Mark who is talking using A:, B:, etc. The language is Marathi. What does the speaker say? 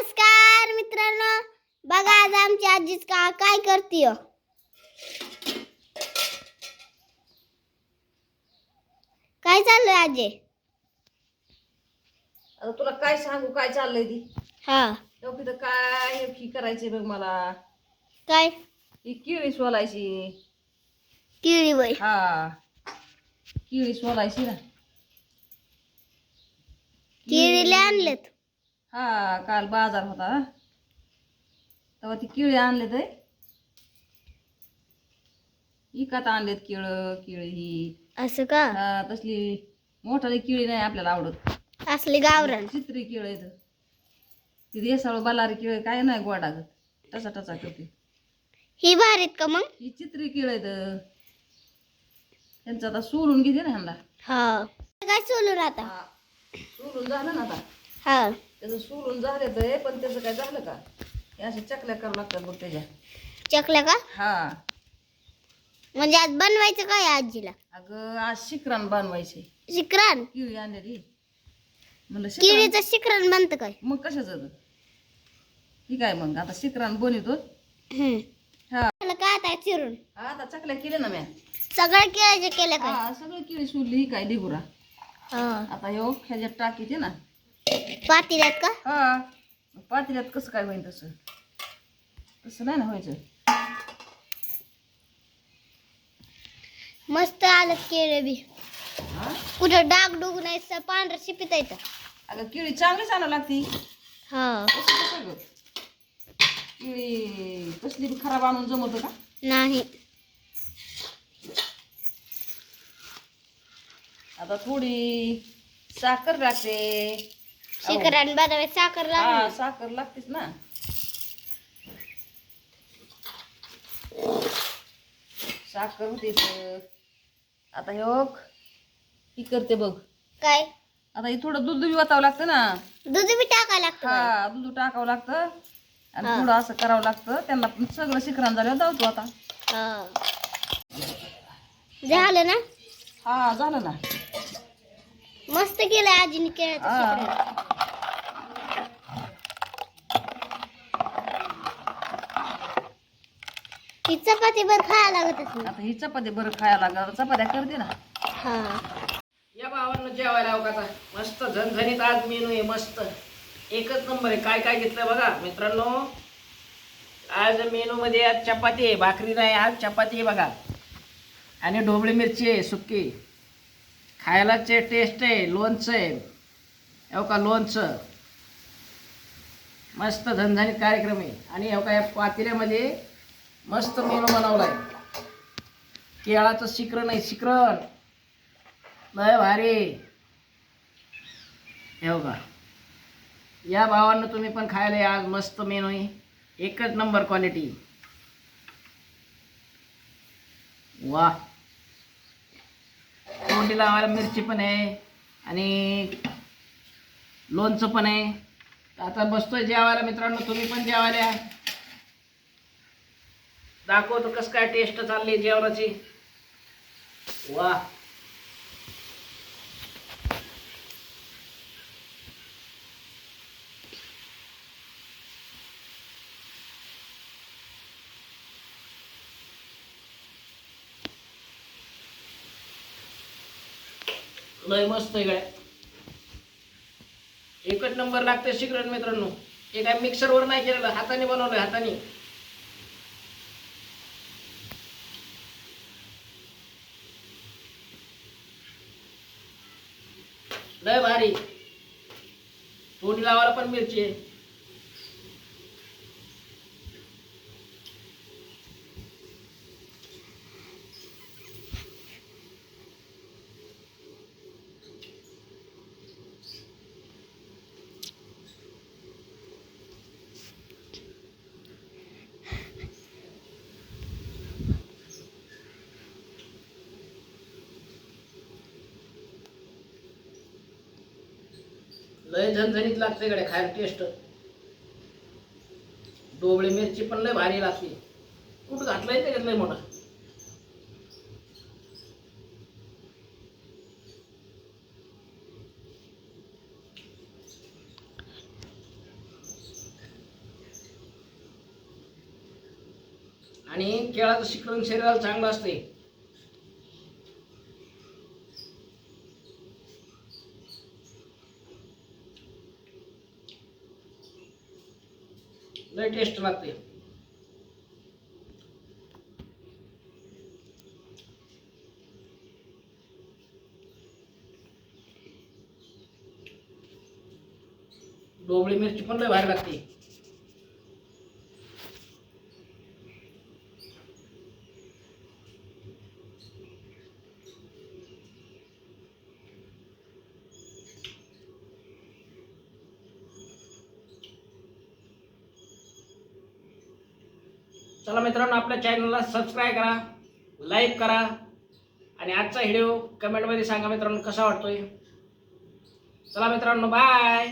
A: नमस्कार मित्रांनो. बघा आज आमची आजीच का काय करतीय? काय चाललंय आजी?
B: आता तुला काय सांगू काय चाललंय ती?
A: हा.
B: लोक इथं काय हे की करायचे बघ मला.
A: काय?
B: ही किळी सोलायची.
A: किळी बाई
B: हा. किळी सोलायची ना.
A: किळीले आणलेत.
B: हा काल बाजार होता. तेव्हा ती किळी आणले ते इकात आणलेत किळ किळी ही.
A: असं का?
B: हा, तसली मोठाली किळी नाही आपल्याला आवडत.
A: असली गावरान.
B: चित्री किळ येत ती देसाळ बलारी किळ काय नाही गोडा ग टचा टचा करते.
A: ही भारीत का मग?
B: ही चित्री किळ येत त्यांचं आता सोलून घेते ना ह्यांना.
A: हा. काय सोलून आता?
B: हा, सोलून झालं ना आता.
A: हा.
B: त्याचं सोलून झालं तर पण त्याचं काय झालं का? हे अशा चकल्या करावं लागतात बघ त्याच्या.
A: चकल्या का?
B: हा.
A: म्हणजे आज बनवायचं काय आजीला?
B: अगं आज शिकरान बनवायचे.
A: शिकरान
B: किळी आणलेली. म्हणलं शिकरान
A: किळीचं शिकरान बनतं काय?
B: मग कशाचं? ठीक आहे मग? आता शिकरान बनवतो.
A: हम्म.
B: हा.
A: त्याला काय आता चिरून?
B: आता चकल्या केल्या ना म्या.
A: सगळं केळाचे केलं काय?
B: हा सगळं किळी सोडली ही काय डिगुरा
A: हा.
B: आता ह्यो ह्याच्यात टाकीते ना.
A: पातील्यात का?
B: हा. पातेल्यात कसं काय होईल तसं? तसं नाही ना व्हायचं.
A: मस्त आलं केळे बी.
B: हा?
A: कुठं डाग डुग नाही स- पांढरं शिपित येतं
B: अगं किळी चांगलीच आणावं लागती.
A: हा.
B: कसं कसं गं? किळी कसली बी खराब आणून जमवतं का?
A: नाही.
B: आता थोडी साखर लागते
A: शिकरान बदावे साखर
B: हा
A: लागली.
B: साखर लागतेच ना. साखर होते. आता हे बघ ही करते बघ.
A: काय?
B: आता हे थोडं दूध बी वतावं लागतं ना.
A: दूध बी टाकायला लागतं.
B: हा दूध टाकावं लागतं आणि
A: हा.
B: थोडं असं करावं लागतं. त्यांना पण सगळं शिकरान झाल्यावर धावतो आता.
A: हा. झालं ना?
B: हा झालं ना.
A: मस्त केलंय आजीने
B: हा.
A: ती चपाती बर खायला लागत असेल.
B: आता ही चपाती बरं खायला लागलं चपात्या करते ना.
A: हा.
C: या भावांना जेवायला अवघात आहे. मस्त झणझणीत आज मेनू आहे मस्त. एकच नंबर आहे. काय काय घेतलं बघा मित्रांनो? आज मेनू मध्ये आज चपाती आहे. भाकरी नाही आज चपाती आहे बघा. आणि ढोबळी मिरची आहे सुकी खायला चे टेस्ट आहे लोणचं आहे. हो का लोणचं. मस्त झणझणीत कार्यक्रम आहे. आणि हो का या पातेल्यामध्ये मस्त मेनू बनवलाय. केळाचं शिखर नाही शिकरण लय भारी. हे बघा. या भावांना तुम्ही पण खायला आज मस्त मेनू आहे. एकच नंबर क्वालिटी वा. तोंडी लावायला मिरची पण आहे आणि लोणचं पण आहे. आता बसतोय जेवायला मित्रांनो तुम्ही पण जेवायला दाखवतो कसं काय टेस्ट चालली जेवणाची. वा. लय मस्त आहे काय एकच नंबर लागतं शिकरण मित्रांनो. हे काय मिक्सरवर नाही केलेलं हाताने बनवलं हाताने. लय भारी तोंडी लावायला पण मिरची आहे लय झणझणीत लागते गड्या खायला टेस्ट डोबळी मिरची पण लय भारी लागते. कुठं घातलंय ते घेतलंय मोठा? आणि केळाचं शिकरण शरीराला चांगलं असते. लय टेस्ट लागते. डोबळी मिरची पण लय भारी लागते. चला मित्रांनो आपल्या चॅनलला सबस्क्राईब करा लाईक करा आणि आजचा व्हिडिओ कमेंटमध्ये सांगा मित्रांनो कसा वाटतोय? चला मित्रांनो बाय